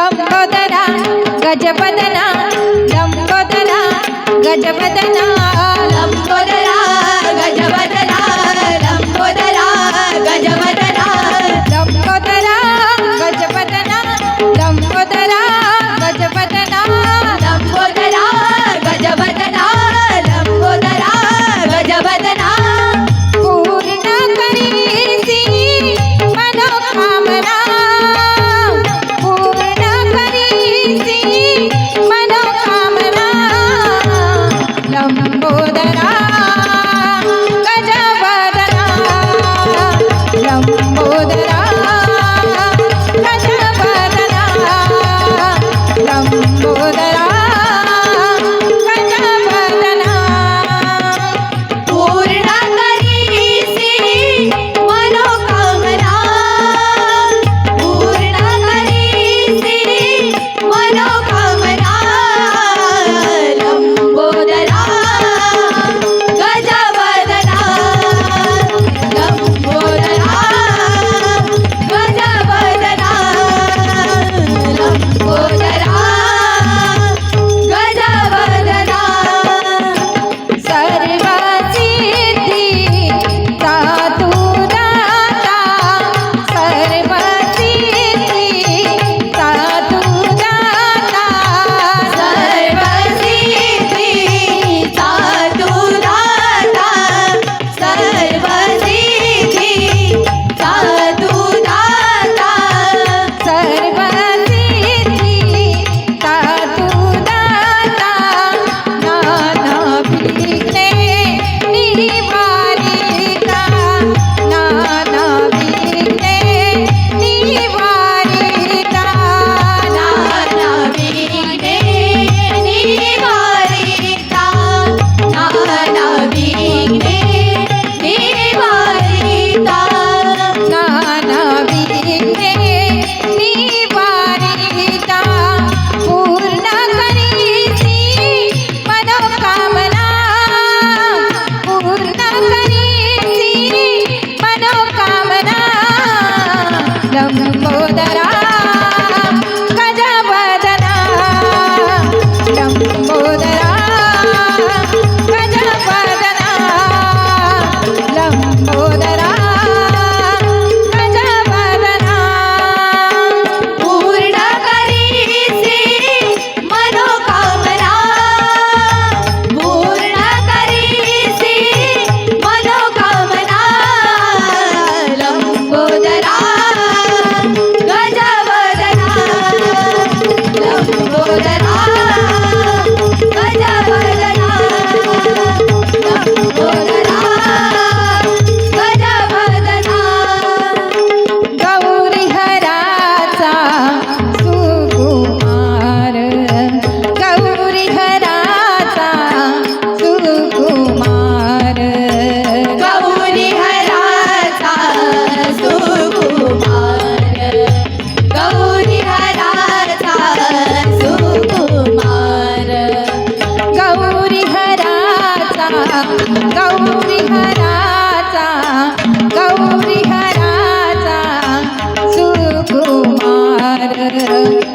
लंबोदरा गजबदना लंबोदरा गजबदना लंबोदरा गजबदना 嗯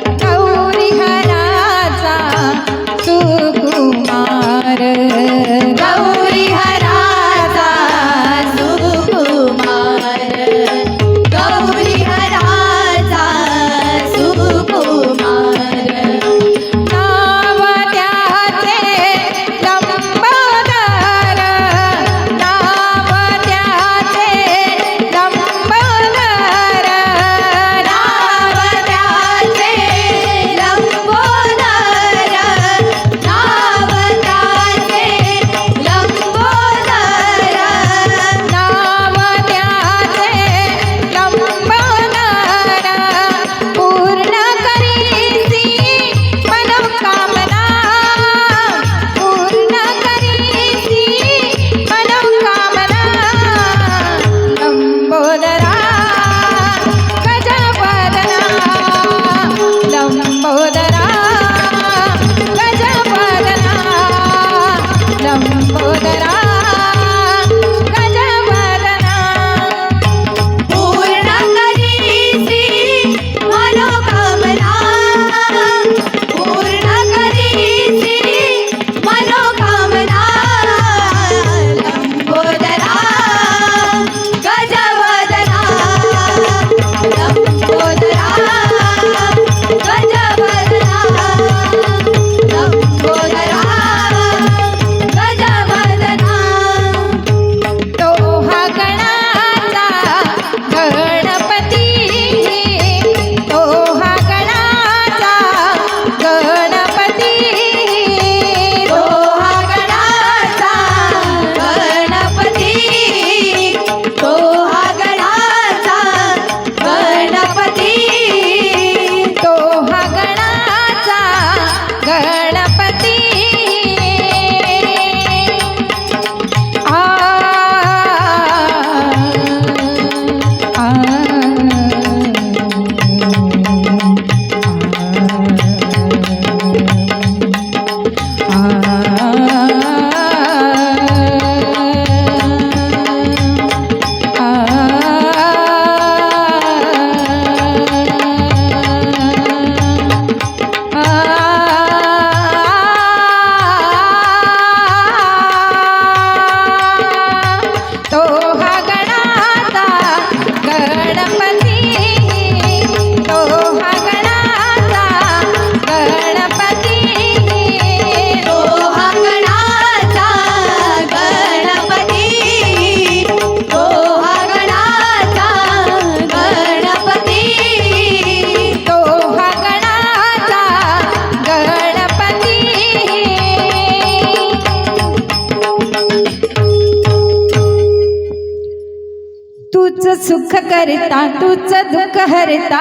सुख करता तूच दुःख हरता.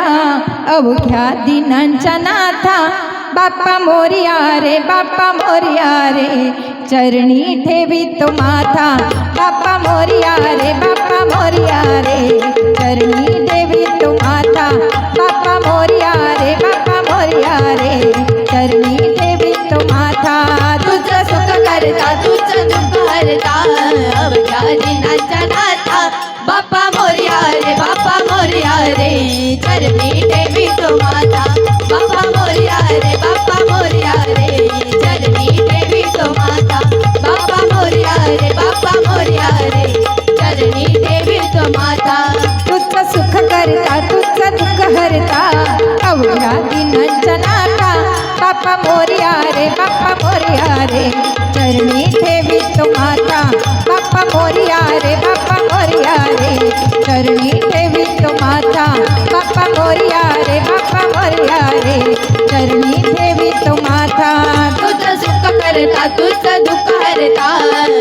अवघ्या दिनांच्या नाथा बाप्पा मोरिया रे बाप्पा मोरिया रे. चरणी ठेवी तो माथा बाप्पा मोरिया रे बाप्पा मोरिया रे. बाप्पा मोरिया रे बाप्पा मोरिया रे चरणी ठेवी तो माता. बाप्पा मोरिया रे बाप्पा मोरिया रे चरणी ठेवी तो माता. बाप्पा मोरिया रे बाप्पा मोरिया रे चरणी ठेवी तो माता. तुझं सुख करता तुझं दुःख करता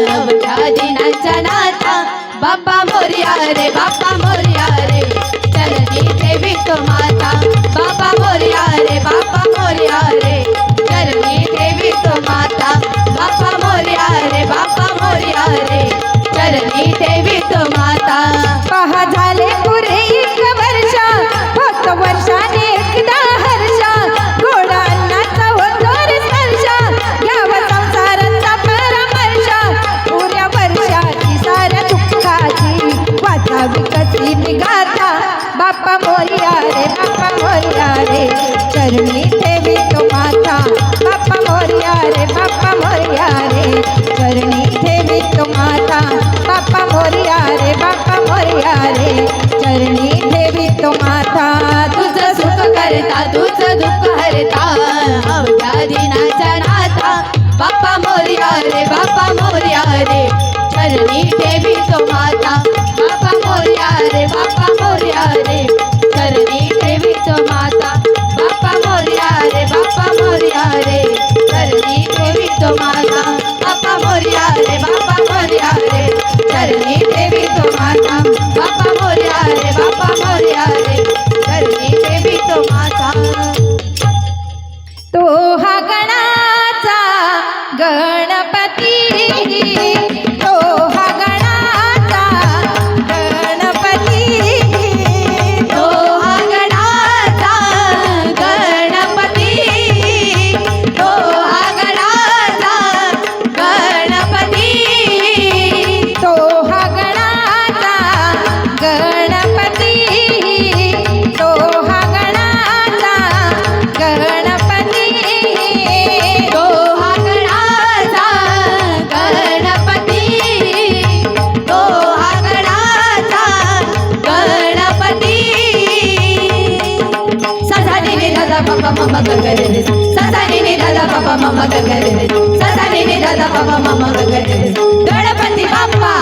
नवच्या दिनाचा नाता बाप्पा मोर्या रे बाप्पा मोरिया रे चरणी ठेवी तो माता. बाप्पा mama gagarede sasani ni dada papa mama gagarede sasani ni dada papa mama gagarede gadapati papa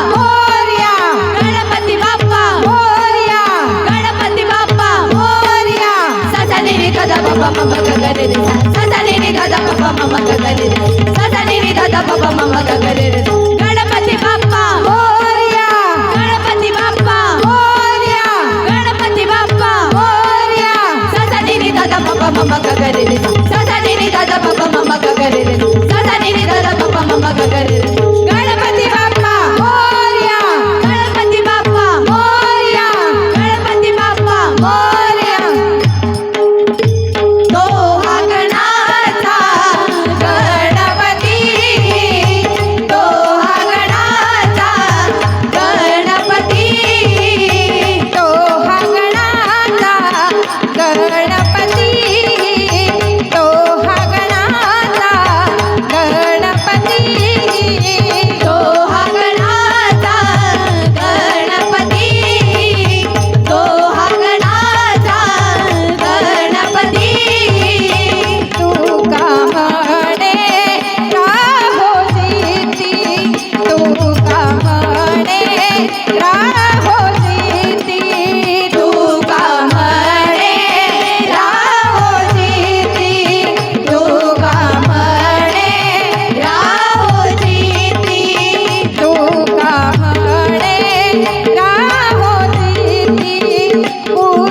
Uy.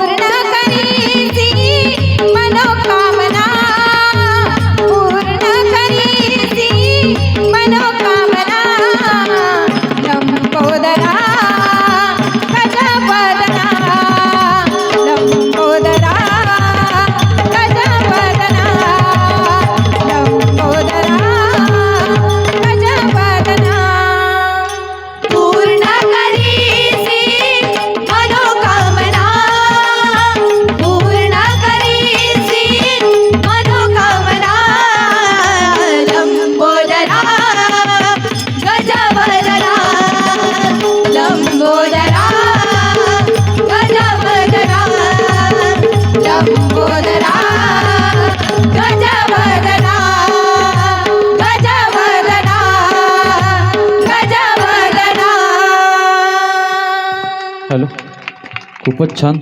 खूपच छान.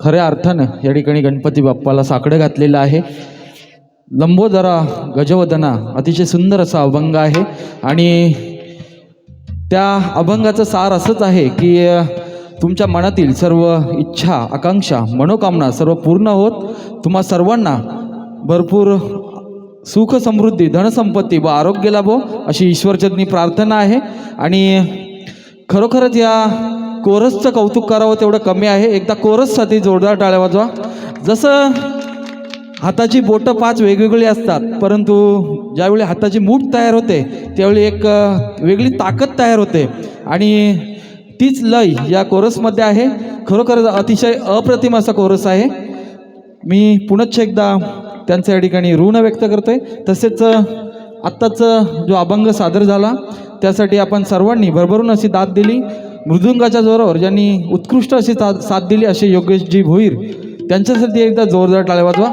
खऱ्या अर्थानं या ठिकाणी गणपती बाप्पाला साकडं घातलेलं आहे. लंबोदरा गजवदना अतिशय सुंदर असा अभंग आहे. आणि त्या अभंगाचं सार असंच आहे की तुमच्या मनातील सर्व इच्छा आकांक्षा मनोकामना सर्व पूर्ण होत. तुम्हा सर्वांना भरपूर सुख समृद्धी धनसंपत्ती व आरोग्य लाभो अशी ईश्वरचरणी प्रार्थना आहे. आणि खरोखरच या कोरसचं कौतुक करावं तेवढं कमी आहे. एकदा कोरससाठी जोरदार टाळ्या वाजवा. जसं हाताची बोटं पाच वेगवेगळी असतात परंतु ज्यावेळी हाताची मूठ तयार होते त्यावेळी एक वेगळी ताकद तयार होते. आणि तीच लय या कोरसमध्ये आहे. खरोखर अतिशय अप्रतिम असा कोरस आहे. मी पुनश्च एकदा त्यांच्या या ठिकाणी ऋण व्यक्त करतोय. तसेच आत्ताचं जो अभंग सादर झाला त्यासाठी आपण सर्वांनी भरभरून अशी दाद दिली. मृदुंगाच्या जोरावर ज्यांनी उत्कृष्ट अशी साथ साथ दिली असे योगेशजी भोईर त्यांच्यासाठी एकदा जोरदार टाळ्या वाजवा.